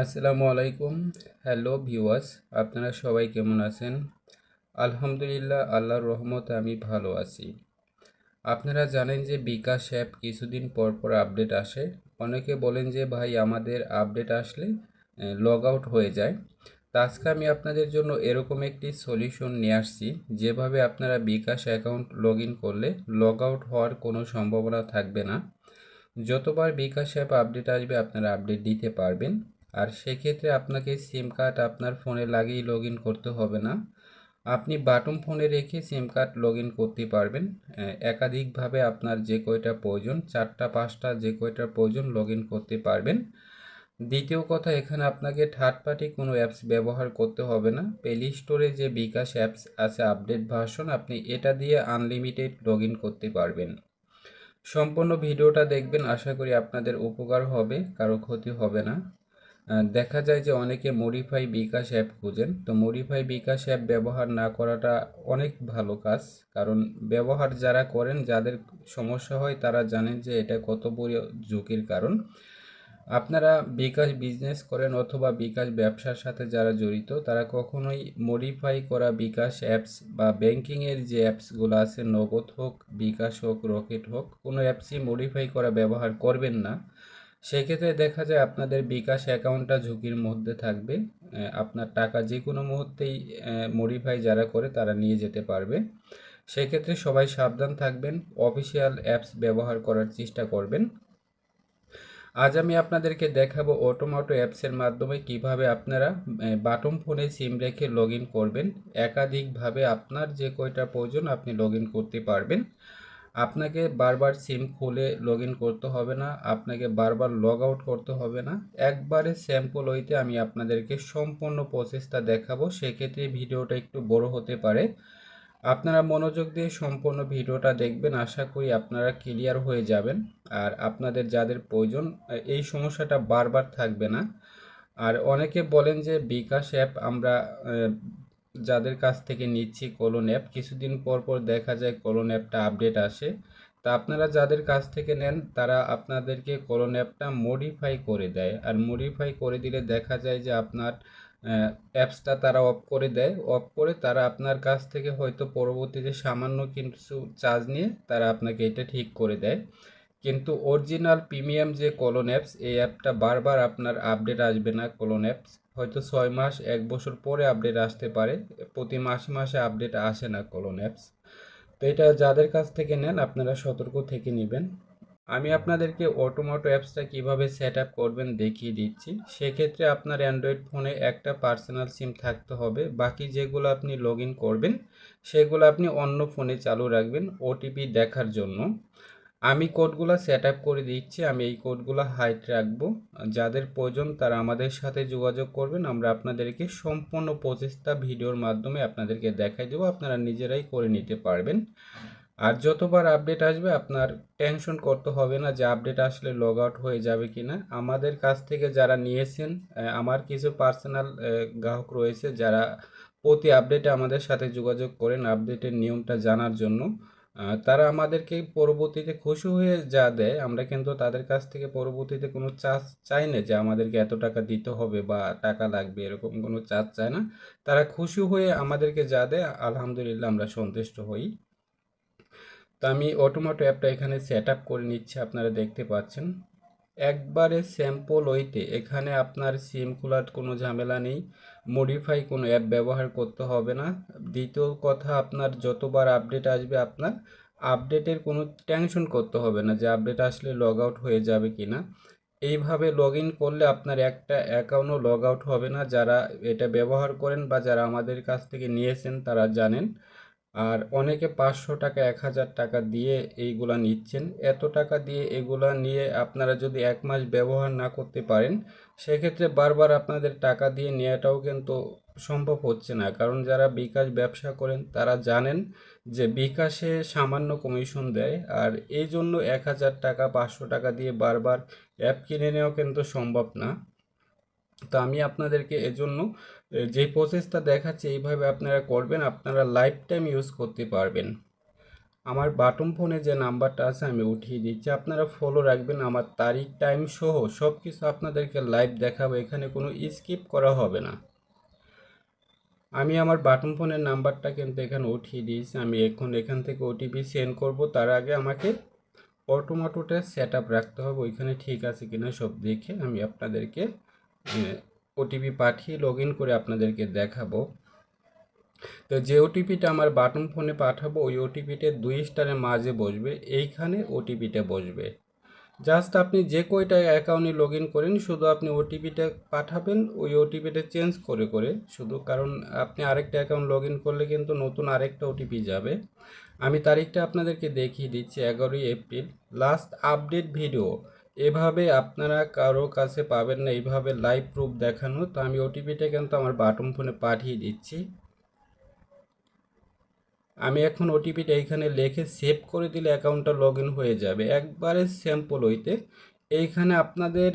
আসসালামু আলাইকুম। Hello viewers আপনারা সবাই কেমন আছেন? আলহামদুলিল্লাহ, আল্লাহর রহমতে আমি ভালো আছি। আপনারা জানেন যে বিকাশ অ্যাপ কিছুদিন পর পর আপডেট আসে। অনেকে বলেন যে, ভাই, আমাদের আপডেট আসলে লগ আউট হয়ে যায়। তা আজকে আমি আপনাদের জন্য এরকম একটি সলিউশন নিয়ে আসছি। যেভাবে আপনারা বিকাশ অ্যাকাউন্ট লগ ইন করলে লগ আউট হওয়ার কোনো সম্ভাবনা থাকবে না। যতবার বিকাশ অ্যাপ আপডেট আসবে, আপনারা আপডেট দিতে পারবেন। আর সেক্ষেত্রে আপনাকে সিম কার্ড আপনার ফোনে লাগিয়ে লগ করতে হবে না। আপনি বাটন ফোনে রেখে সিম কার্ড লগ করতে পারবেন। একাধিকভাবে আপনার যে কয়টা প্রয়োজন, চারটা, পাঁচটা যে কয়টা প্রয়োজন লগ করতে পারবেন। দ্বিতীয় কথা, এখানে আপনাকে থার্ড পার্টি কোনো অ্যাপস ব্যবহার করতে হবে না। প্লে স্টোরে যে বিকাশ অ্যাপস আছে আপডেট ভার্সন আপনি এটা দিয়ে আনলিমিটেড লগ করতে পারবেন। সম্পূর্ণ ভিডিওটা দেখবেন, আশা করি আপনাদের উপকার হবে, কারও ক্ষতি হবে না। দেখা যায় যে অনেকে মডিফাই বিকাশ অ্যাপ খুঁজেন। তো মডিফাই বিকাশ অ্যাপ ব্যবহার না করাটা অনেক ভালো কাজ। কারণ ব্যবহার যারা করেন, যাদের সমস্যা হয়, তারা জানেন যে এটা কত বড় ঝুঁকির কারণ। আপনারা বিকাশ বিজনেস করেন অথবা বিকাশ ব্যবসার সাথে যারা জড়িত, তারা কখনোই মডিফাই করা বিকাশ অ্যাপস বা ব্যাংকিংয়ের যে অ্যাপসগুলো আছে, নগদ হোক, বিকাশ হোক, রকেট হোক, কোনো অ্যাপসই মডিফাই করা ব্যবহার করবেন না। সেক্ষেত্রে দেখা যায় আপনাদের বিকাশ অ্যাকাউন্টটা ঝুঁকির মধ্যে থাকবে। আপনার টাকা যে কোনো মুহূর্তেই মডিফাই যারা করে তারা নিয়ে যেতে পারবে। সেক্ষেত্রে সবাই সাবধান থাকবেন অফিসিয়াল অ্যাপস ব্যবহার করার চেষ্টা করবেন। আজ আমি আপনাদেরকে দেখাবো অটোমোটো অ্যাপসের মাধ্যমে কীভাবে আপনারা বাটম ফোনে সিম রেখে লগ করবেন। একাধিকভাবে আপনার যে কয়টা প্রয়োজন আপনি লগ করতে পারবেন। আপনাকে বারবার সিম খুলে লগ করতে হবে না, আপনাকে বারবার লগ আউট করতে হবে না। একবারে স্যাম্পল হইতে আমি আপনাদেরকে সম্পূর্ণ প্রসেসটা দেখাবো, সেক্ষেত্রে ভিডিওটা একটু বড় হতে পারে। আপনারা মনোযোগ দিয়ে সম্পূর্ণ ভিডিওটা দেখবেন, আশা করি আপনারা ক্লিয়ার হয়ে যাবেন। আর আপনাদের যাদের প্রয়োজন, এই সমস্যাটা বারবার থাকবে না। আর অনেকে বলেন যে বিকাশ অ্যাপ আমরা যাদের কাছ থেকে নিচ্ছি কোলন অ্যাপ কিছুদিন পর পর দেখা যায় কোলন অ্যাপটা আপডেট আসে। তা আপনারা যাদের কাছ থেকে নেন, তারা আপনাদেরকে কোলন অ্যাপটা মডিফাই করে দেয়। আর মডিফাই করে দিলে দেখা যায় যে আপনার অ্যাপসটা তারা অফ করে দেয়। অফ করে তারা আপনার কাছ থেকে হয়তো পরবর্তীতে সামান্য কিছু চার্জ নিয়ে তারা আপনাকে এটা ঠিক করে দেয়। কিন্তু অরিজিনাল প্রিমিয়াম যে কলন অ্যাপস এই অ্যাপটা বারবার আপনার আপডেট আসবে না কলন অ্যাপস হয়তো ছয় মাস, এক বছর পরে আপডেট আসতে পারে। প্রতি মাসে মাসে আপডেট আসে না কলন অ্যাপস তো এটা যাদের কাছ থেকে নেন, আপনারা সতর্ক থেকে নেবেন। আমি আপনাদেরকে অটোমোটো অ্যাপসটা কীভাবে সেট আপ করবেন দেখিয়ে দিচ্ছি। সেক্ষেত্রে আপনার অ্যান্ড্রয়েড ফোনে একটা পার্সোনাল সিম থাকতে হবে। বাকি যেগুলো আপনি লগ করবেন, সেগুলো আপনি অন্য ফোনে চালু রাখবেন ওটিপি দেখার জন্য। আমি কোডগুলো সেট আপ করে দিচ্ছি, আমি এই কোডগুলো হাইট রাখব। যাদের প্রয়োজন তারা আমাদের সাথে যোগাযোগ করবেন, আমরা আপনাদেরকে সম্পূর্ণ প্রচেষ্টা ভিডিওর মাধ্যমে আপনাদেরকে দেখাই দেবো, আপনারা নিজেরাই করে নিতে পারবেন। আর যতবার আপডেট আসবে, আপনার টেনশন করতে হবে না যে আপডেট আসলে লগ আউট হয়ে যাবে কি না আমাদের কাছ থেকে যারা নিয়েছেন আমার কিছু পার্সোনাল গ্রাহক রয়েছে যারা প্রতি আপডেটে আমাদের সাথে যোগাযোগ করেন, আপডেটের নিয়মটা জানার জন্য। তারা আমাদেরকে পরবর্তীতে খুশি হয়ে যা দেয়, আমরা কিন্তু তাদের কাছ থেকে পরবর্তীতে কোনো চার্জ চাই না যে আমাদেরকে এত টাকা দিতে হবে বা টাকা লাগবে, এরকম কোনো চার্জ চায় না। তারা খুশি হয়ে আমাদেরকে যা দেয়, আলহামদুলিল্লাহ আমরা সন্তুষ্ট হই। তো আমি অটোমোটো অ্যাপটা এখানে সেট আপ করে নিচ্ছি, আপনারা দেখতে পাচ্ছেন। একবারে স্যাম্পল ওইতে এখানে আপনার সিম খোলার কোনো ঝামেলা নেই। মডিফাই কোনো অ্যাপ ব্যবহার করতে হবে না। দ্বিতীয় কথা, আপনার যতবার আপডেট আসবে, আপনার আপডেটের কোনো টেনশন করতে হবে না যে আপডেট আসলে লগ আউট হয়ে যাবে কি না এইভাবে লগ ইন করলে আপনার একটা অ্যাকাউন্টও লগ আউট হবে না। যারা এটা ব্যবহার করেন বা যারা আমাদের কাছ থেকে নিয়েছেন, তারা জানেন। আর অনেকে পাঁচশো টাকা, এক হাজার টাকা দিয়ে এইগুলা নিচ্ছেন। এত টাকা দিয়ে এগুলা নিয়ে আপনারা যদি এক মাস ব্যবহার না করতে পারেন, সেক্ষেত্রে বারবার আপনাদের টাকা দিয়ে নেওয়াটাও কিন্তু সম্ভব হচ্ছে না। কারণ যারা বিকাশ ব্যবসা করেন, তারা জানেন যে বিকাশে সামান্য কমিশন দেয়। আর এই জন্য এক হাজার টাকা, পাঁচশো টাকা দিয়ে বারবার অ্যাপ কিনে নেওয়া কিন্তু সম্ভব না। তো আমি আপনাদেরকে এজন্য যে প্রসেসটা দেখাচ্ছি, এইভাবে আপনারা করবেন, আপনারা লাইফ টাইম ইউজ করতে পারবেন। আমার বাটন ফোনে যে নাম্বারটা আছে, আমি উঠিয়ে দিচ্ছি। আপনারা ফলো রাখবেন, আমার তারিখ টাইম সহ সব কিছু আপনাদেরকে লাইভ দেখাবো, এখানে কোনো স্কিপ করা হবে না। আমি আমার বাটন ফোনের নাম্বারটা কিন্তু এখানে উঠিয়ে দিয়েছি, আমি এখন এখান থেকে ওটিপি সেন্ড করব, তার আগে আমাকে অটোমাটোটা সেট আপ রাখতে হবে, ওইখানে ঠিক আছে কিনা সব দেখে আমি আপনাদেরকে ওটিপি পাঠিয়ে লগ ইন করে আপনাদেরকে দেখাবো। তো যে ওটিপিটা আমার বাটন ফোনে পাঠাবো, ওই ওটিপিটা দুই স্টারের মাঝে বসবে, এইখানে ওটিপিটা বসবে। জাস্ট আপনি যে কয়টা অ্যাকাউন্টে লগ ইন করেন, শুধু আপনি ওটিপিটা পাঠাবেন, ওই ওটিপিটা চেঞ্জ করে করে। শুধু কারণ আপনি আরেকটা অ্যাকাউন্ট লগ ইন করলে কিন্তু নতুন আরেকটা ওটিপি যাবে। আমি তারিখটা আপনাদেরকে দেখিয়ে দিচ্ছি এগারোই এপ্রিল। লাস্ট আপডেট ভিডিও এভাবে আপনারা কারও কাছে পাবেন না এইভাবে লাইভ প্রুফ দেখানো। তো আমি ওটিপিটা কিন্তু আমার বাটন ফোনে পাঠিয়ে দিচ্ছি। আমি এখন ওটিপিটা এইখানে লিখে সেভ করে দিলে অ্যাকাউন্টটা লগ ইন হয়ে যাবে। একবারে স্যাম্পল হইতে। এইখানে আপনাদের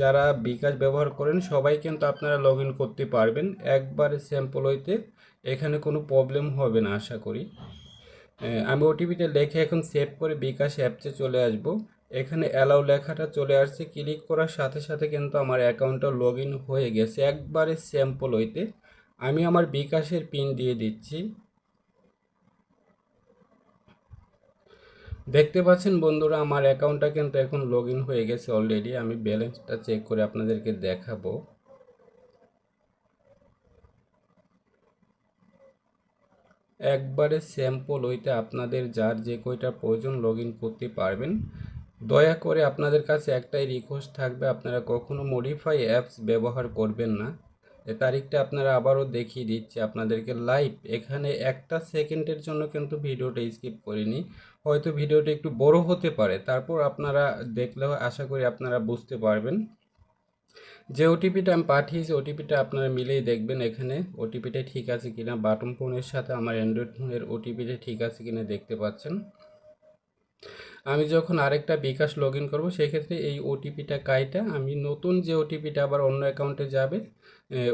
যারা বিকাশ ব্যবহার করেন, সবাই কিন্তু আপনারা লগ ইন করতে পারবেন। একবারে স্যাম্পল হইতে। এখানে কোনো প্রবলেম হবে না, আশা করি। আমি ওটিপিটা লিখে এখন সেভ করে বিকাশ অ্যাপসে চলে আসব। এখানে অ্যালাউ লেখাটা চলে আসছে। ক্লিক করার সাথে সাথে কিন্তু আমার অ্যাকাউন্টটা লগ ইন হয়ে গেছে। একবারে স্যাম্পল হইতে আমি আমার বিকাশের পিন দিয়ে দিচ্ছি। দেখতে পাচ্ছেন বন্ধুরা, আমার অ্যাকাউন্টটা কিন্তু এখন লগ ইন হয়ে গেছে অলরেডি আমি ব্যালেন্সটা চেক করে আপনাদেরকে দেখাবো। একবারে স্যাম্পল ওইটা আপনাদের যার যে কয়টা প্রয়োজন লগ করতে পারবেন। দয়া করে আপনাদের কাছে একটাই রিকোয়েস্ট থাকবে, আপনারা কখনো মডিফাই অ্যাপস ব্যবহার করবেন না। তারিখটা আপনারা আবারও দেখিয়ে দিচ্ছি আপনাদেরকে লাইভ এখানে একটা সেকেন্ডের জন্য কিন্তু ভিডিওটা স্কিপ করিনি। হয়তো ভিডিওটা একটু বড় হতে পারে, তারপর আপনারা দেখলেও আশা করি আপনারা বুঝতে পারবেন। যে ওটিপিটা আমি পাঠিয়েছি ওটিপিটা আপনারা মিলেই দেখবেন এখানে। ওটিপিটা ঠিক আছে কিনা বাটন ফোনের সাথে আমার অ্যান্ড্রয়েড ফোনের ওটিপিটা ঠিক আছে কিনা দেখতে পাচ্ছেন। আমি যখন আরেকটা বিকাশ লগ ইন করব, সেক্ষেত্রে এই ওটিপিটা কাইটা, আমি নতুন যে ওটিপিটা আবার অন্য অ্যাকাউন্টে যাবে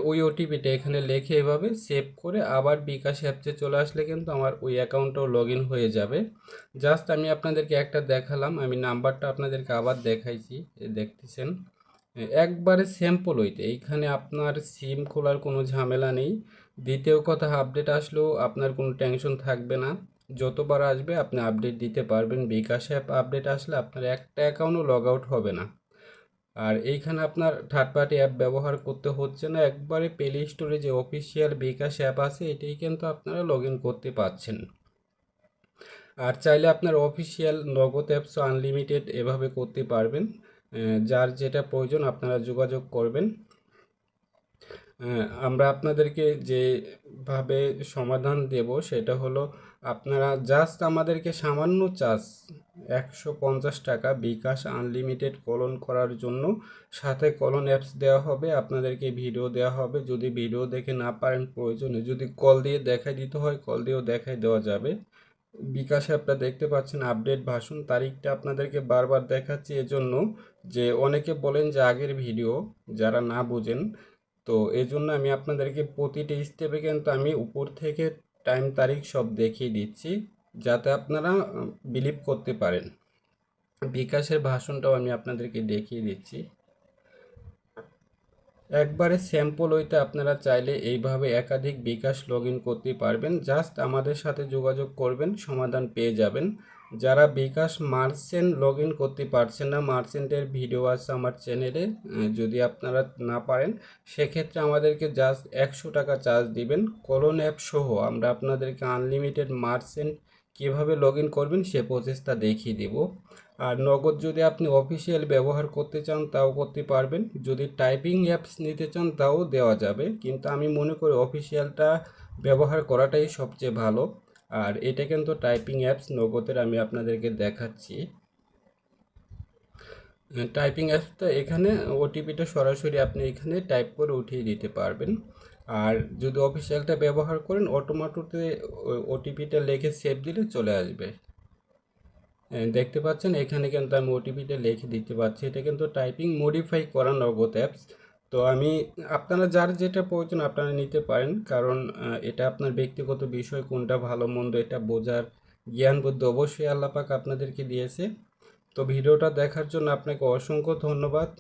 ওই ওটিপিটা এখানে লিখে এভাবে সেভ করে আবার বিকাশ অ্যাপসে চলে আসলে কিন্তু আমার ওই অ্যাকাউন্টটাও লগ ইন হয়ে যাবে। জাস্ট আমি আপনাদেরকে একটা দেখালাম, আমি নাম্বারটা আপনাদেরকে আবার দেখাইছি দেখতেছেন। একবারে স্যাম্পল হইতে এইখানে আপনার সিম খোলার কোনো ঝামেলা নেই। দ্বিতীয় কথা আপডেট আসলেও আপনার কোনো টেনশন থাকবে না। যতবার আসবে আপনি আপডেট দিতে পারবেন। বিকাশ অ্যাপ আপডেট আসলে আপনার একটা অ্যাকাউন্টও লগ আউট হবে না। আর এইখানে আপনার থার্ড পার্টি অ্যাপ ব্যবহার করতে হচ্ছে না। একবারে প্লে স্টোরে যে অফিসিয়াল বিকাশ অ্যাপ আছে, এটাই কিন্তু আপনারা লগ ইন করতে পারছেন। আর চাইলে আপনার অফিসিয়াল নগদ অ্যাপসও আনলিমিটেড এভাবে করতে পারবেন। যার যেটা প্রয়োজন আপনারা যোগাযোগ করবেন। আমরা আপনাদেরকে যেভাবে সমাধান দেব, সেটা হলো আপনারা জাস্ট আমাদেরকে সামান্য চার্জ, একশো পঞ্চাশ টাকা বিকাশ আনলিমিটেড কলন করার জন্য, সাথে কলন অ্যাপস দেওয়া হবে, আপনাদেরকে ভিডিও দেওয়া হবে। যদি ভিডিও দেখে না পারেন, প্রয়োজনে যদি কল দিয়ে দেখাই দিতে হয় কল দিয়েও দেখাই দেওয়া যাবে। বিকাশ অ্যাপটা দেখতে পাচ্ছেন আপডেট ভাষণ তারিখটা আপনাদেরকে বারবার দেখাচ্ছি, এজন্য যে অনেকে বলেন যে আগের ভিডিও যারা না বোঝেন, তো এই জন্য আমি আপনাদেরকে প্রতিটি স্টেপে কিন্তু আমি উপর থেকে টাইম তারিখ সব দেখিয়ে দিচ্ছি যাতে আপনারা বিলিভ করতে পারেন। বিকাশের ভাষণটাও আমি আপনাদেরকে দেখিয়ে দিচ্ছি। একবারে স্যাম্পল হইতে আপনারা চাইলে এইভাবে একাধিক বিকাশ লগ করতে পারবেন। জাস্ট আমাদের সাথে যোগাযোগ করবেন, সমাধান পেয়ে যাবেন। যারা বিকাশ মার্চেন্ট লগ ইন করতে পারছেন না, মার্চেন্টের ভিডিও আছে আমার চ্যানেলে যদি আপনারা না পারেন, সেক্ষেত্রে আমাদেরকে জাস্ট একশো টাকা চার্জ দিবেন। কলন অ্যাপ সহ আমরা আপনাদেরকে আনলিমিটেড মার্চেন্ট কীভাবে লগ ইন করবেন সে প্রসেসটা দেখিয়ে দেব। আর নগদ যদি আপনি অফিসিয়াল ব্যবহার করতে চান, তাও করতে পারবেন। যদি টাইপিং অ্যাপস নিতে চান, তাও দেওয়া যাবে। কিন্তু আমি মনে করি অফিসিয়ালটা ব্যবহার করাটাই সবচেয়ে ভালো। আর এটা কিন্তু টাইপিং অ্যাপস নগদের আমি আপনাদেরকে দেখাচ্ছি। টাইপিং অ্যাপসটা এখানে ওটিপিটা সরাসরি আপনি এখানে টাইপ করে উঠিয়ে দিতে পারবেন। আর যদি অফিসিয়ালটা ব্যবহার করেন অটোমেটিকতে ওটিপিটা লিখে সেভ দিলে চলে আসবে। দেখতে পাচ্ছেন, এখানে কিন্তু আমি ওটিপিটা লিখে দিতে পারছি। এটা কিন্তু টাইপিং মডিফাই করা নগদ অ্যাপস তো আমি আপনারা যার যেটা প্রয়োজন আপনারা নিতে পারেন, কারণ এটা আপনার ব্যক্তিগত বিষয়, কোনটা ভালো মন্দ এটা বোঝার জ্ঞান বুদ্ধি অবশ্যই আল্লাহ পাক আপনাদেরকে দিয়েছে। তো ভিডিওটা দেখার জন্য আপনাকে অসংখ্য ধন্যবাদ।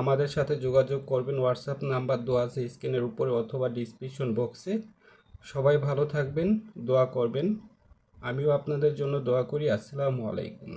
আমাদের সাথে যোগাযোগ করবেন, হোয়াটসঅ্যাপ নাম্বার দেওয়া আছে স্ক্রিনের উপরে অথবা ডিসক্রিপশন বক্সে। সবাই ভালো থাকবেন, দোয়া করবেন। আমিও আপনাদের জন্য দোয়া করি। আসসালামু আলাইকুম।